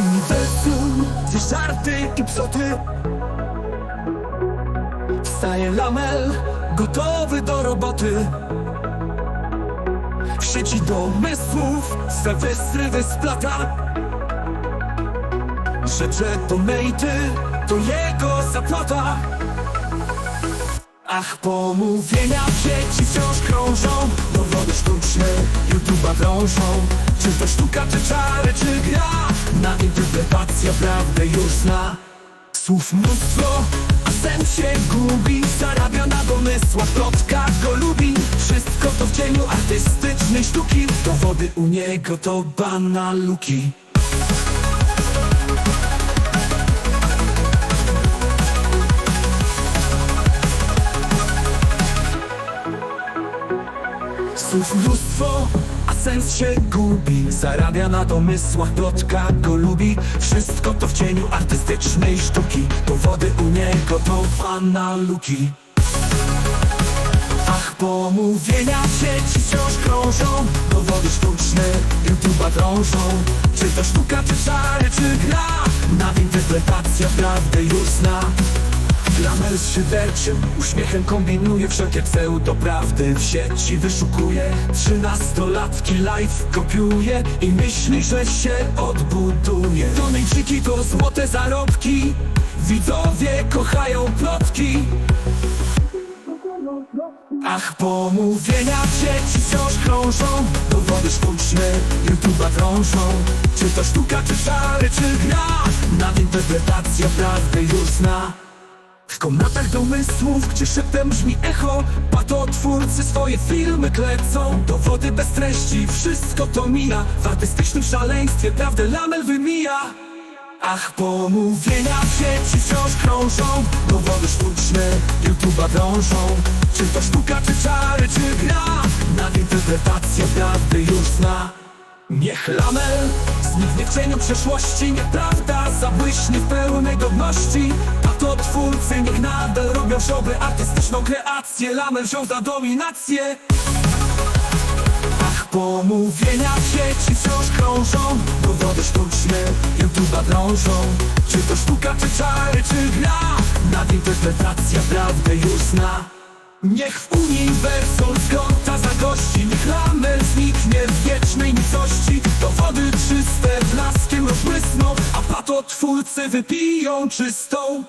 uniwersum, gdzie żarty i psoty. Wstaje lamel, gotowy do roboty. W sieci domysłów swe wystrywy splata Rzecze to mejty, to jego zaplata Ach, pomówienia w sieci wciąż krążą. Dowody sztuczne YouTube'a drążą. Czy to sztuka, czy czary, czy gra? Na interpretacja prawdę już zna. Słów mnóstwo, a sen się gubi. Zarabia na domysłach, plotka go lubi Wszystko to w cieniu artystycznej sztuki. Dowody u niego to banaluki Słów mnóstwo, a sens się gubi. Zarabia na domysłach, plotka go lubi. Wszystko to w cieniu artystycznej sztuki. Dowody u niego to analuki Ach, pomówienia w sieci wciąż krążą. Dowody sztuczne YouTube'a drążą. Czy to sztuka, czy czary, czy gra? Nadinterpretacja prawdy już zna Glamour z szyderczym uśmiechem kombinuje Wszelkie pseudoprawdy w sieci wyszukuje Trzynastolatki live kopiuje I myśli, że się odbuduje. Donejczyki to złote zarobki Widzowie kochają plotki. Ach, pomówienia w sieci wciąż krążą Dowody sztuczne YouTube'a drążą Czy to sztuka, czy szary, czy gra? Nadinterpretacja prawdy już zna w komnatach domysłów, gdzie szeptem brzmi echo. Patotwórcy swoje filmy klecą. Dowody bez treści, wszystko to mija. W artystycznym szaleństwie prawdę lamel wymija. Ach, pomówienia w sieci wciąż krążą. Dowody sztuczne YouTube'a drążą. Czy to sztuka, czy czary, czy gra? Nadinterpretacja prawdy już zna. Niech lamel zniknie w cieniu przeszłości. Niech prawda zabłyśnie w pełnej godności to twórcy niech nadal robią showy Artystyczną kreację Lamel wziął za dominację. Ach, pomówienia w sieci wciąż krążą Dowody sztuczne YouTube'a drążą. Czy to sztuka, czy czary, czy gra? Nadinterpretacja prawdy już zna. Niech w uniwersum zgota zagości Niech lamel zniknie w wiecznej nicości. Dowody czyste blaskiem rozbłysną A patotwórcy wypiją czystą